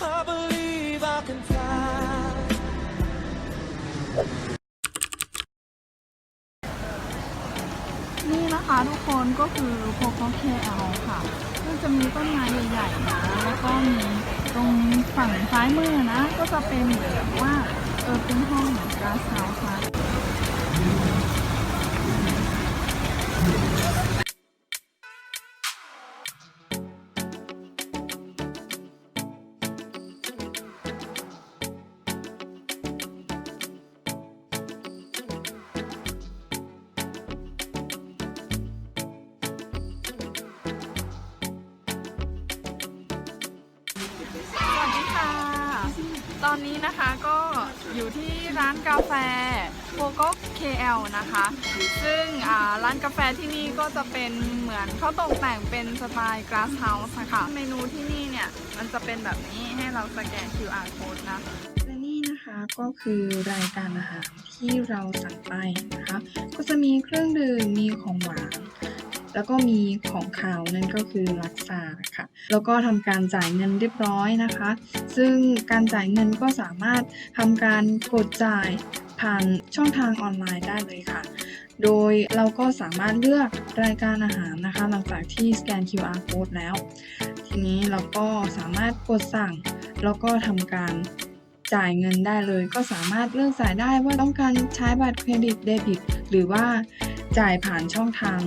I believe I can fly. นี่นะคะทุกคนก็คือโพโคเคเอลค่ะซึ่งจะมีต้นไม้ใหญ่ๆนะแล้วก็มีตรงฝั่งซ้ายมือนะ ก็จะเป็นเหมือนว่าเออเป็นห้องเหมือนกาซา ตอนนี้นะคะก็อยู่ที่ร้านกาแฟโ o โก้ KL นะคะ ซึ่งร้านกาแฟที่นี่ก็จะเป็นเหมือนเขาตกแต่งเป็นสไตล์ glass house นะคะเมนูที่นี่เนี่ยมันจะเป็นแบบนี้ให้เราสแกน QR code นะและนี่นะคะก็คือรายการอาหารที่เราสั่งไปนะคะ ก็จะมีเครื่องดื่มมีของหวาน แล้วก็มีของขาวนั่นก็คือลักซาค่ะ แล้วก็ทำการจ่ายเงินเรียบร้อยนะคะ ซึ่งการจ่ายเงินก็สามารถทำการกดจ่ายผ่านช่องทางออนไลน์ได้เลยค่ะ โดยเราก็สามารถเลือกรายการอาหารนะคะ หลังจากที่สแกน QR code แล้ว ทีนี้เราก็สามารถกดสั่ง แล้วก็ทำการจ่ายเงินได้เลย ก็สามารถเลือกจ่ายได้ว่าต้องการใช้บัตรเครดิตเดบิตหรือว่า จ่ายผ่านช่องทาง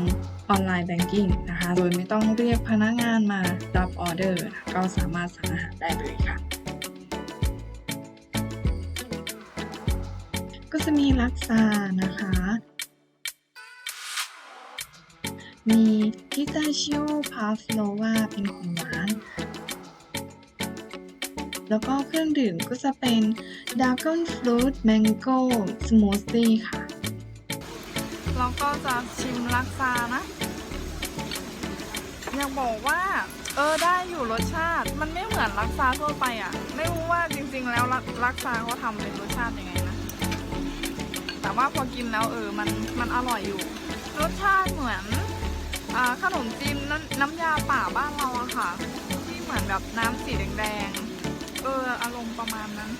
ออนไลน์แบงกิ้งนะคะ โดยไม่ต้องเรียกพนักงานมารับออเดอร์ ก็สามารถสั่งอาหารได้เลยค่ะ ก็จะมีลักซานะคะ มีพิซาชิโอพาฟโลวาเป็นของหวาน แล้วก็เครื่องดื่มก็จะเป็น d r a g o n Fruit Mango Smoothie ค่ะ เราก็จะชิมลักซานะอยากบอกว่า เออได้อยู่รสชาติ มันไม่เหมือนลักซาทั่วไปอะ ไม่รู้ว่าจริง ๆ แล้วลักซาเขาทำเป็นรสชาติยังไงนะ แต่ว่าพอกินแล้วเออมันมันอร่อยอยู่ รสชาติเหมือนอขนมจีนน้ำน้ำยาป่าบ้านเราอะค่ะ ที่เหมือนแบบน้ำสีแดงๆเอออารมณ์ประมาณนั้น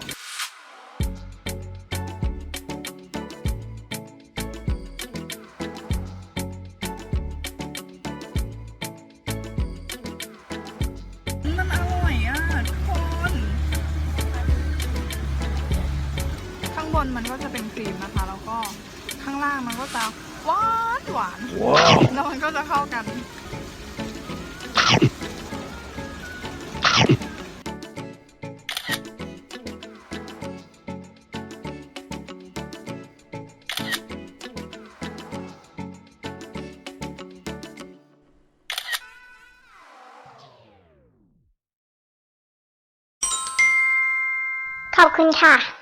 มันก็จะเป็นครีมนะคะ แล้วก็ข้างล่างมันก็จะหวานหวานแล้วมันก็จะเข้ากัน ขอบคุณค่ะ